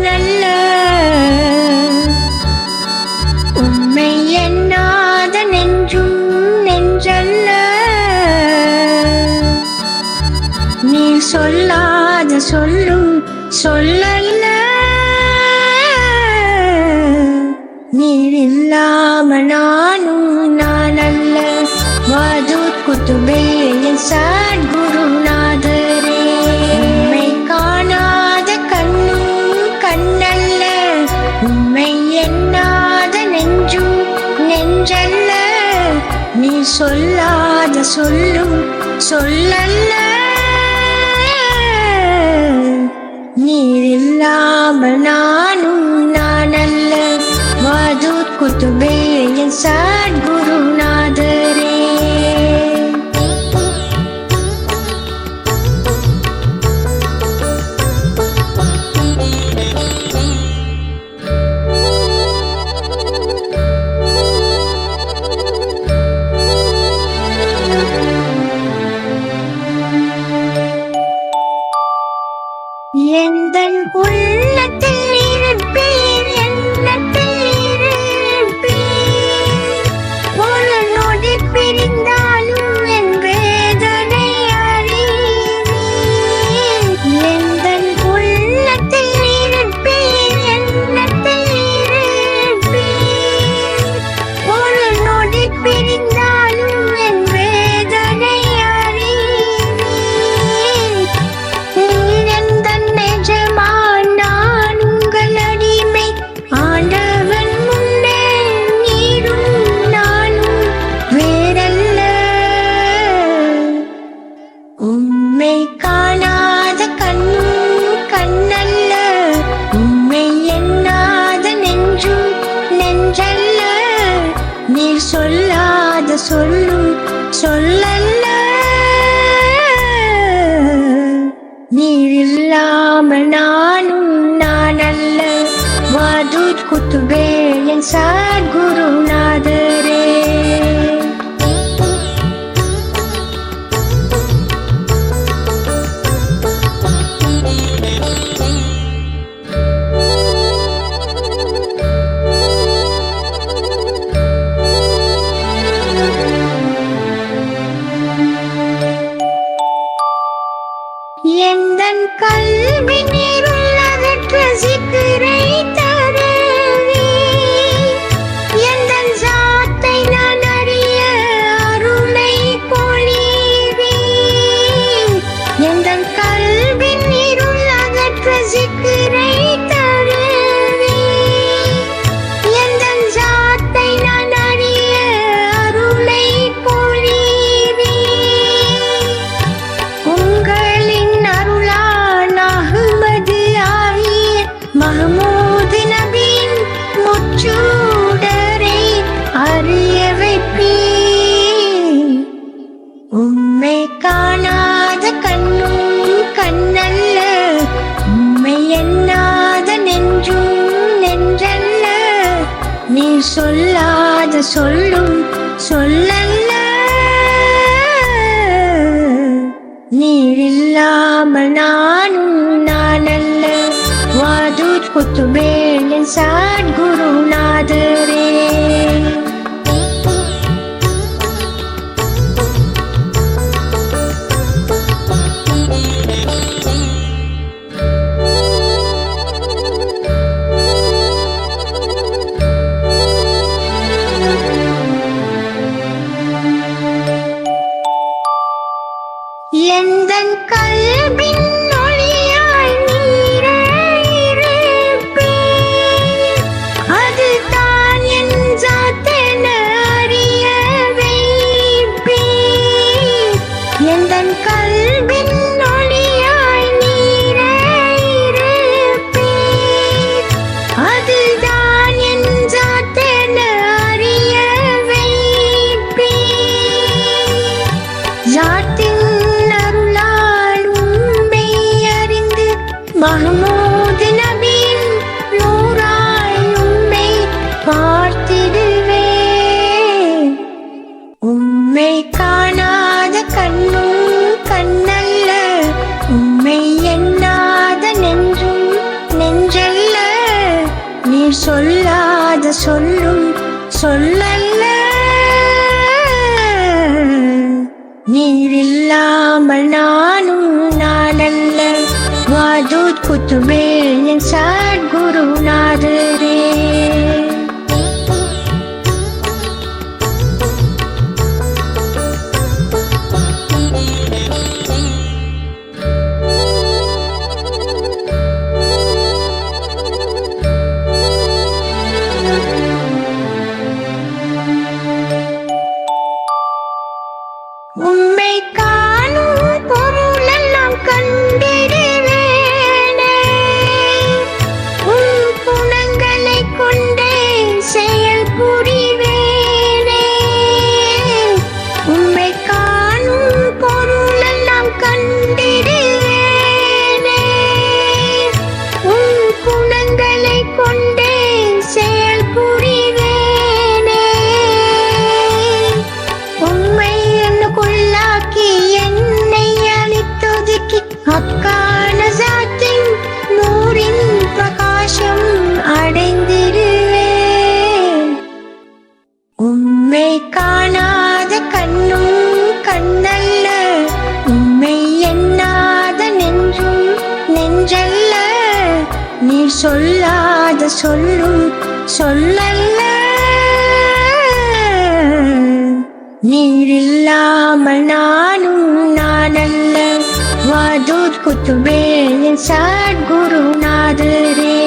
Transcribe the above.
நல்ல உண்மை எண்ணாத நெஞ்சும் நெஞ்சல்ல. நீ சொல்லாத சொல்லும் சொல்லல்ல. நீர் இல்லாம நானும் நான் அல்ல வாது குத்துபே என் சார் நீ சொல்லாத சொல்லும் சொல்லல்ல. நீர் இல்லாமல் நானும் நான் அல்ல மது குத்துபே என் சாட்கு எந்தன் உள்ள உம்மை காணாத கண் கண்ணல்ல. உம்மை எண்ணாத நெஞ்சும் நெஞ்சல்ல. நீர் சொல்லாத சொல்லும் சொல்லல்ல. நீர் இல்லாமல் நானும் நான் அல்ல குத்துவே என் சார் குரு. கல்வி நீருள்ளதற்ற சித்து சொல்லாத சொல்லும் சொல்லல்ல. நீர் இல்லாமல் நான் நீர் சொல்லாத சொல்லும் சொல்லல்ல. நீர் இல்லாமல் நான் சொல்லாத சொல்லும் சொல்லல்ல. நீரில்லாமல் நானும் நானல்ல. வாதூர் குத்துவேலின் குருநாதரே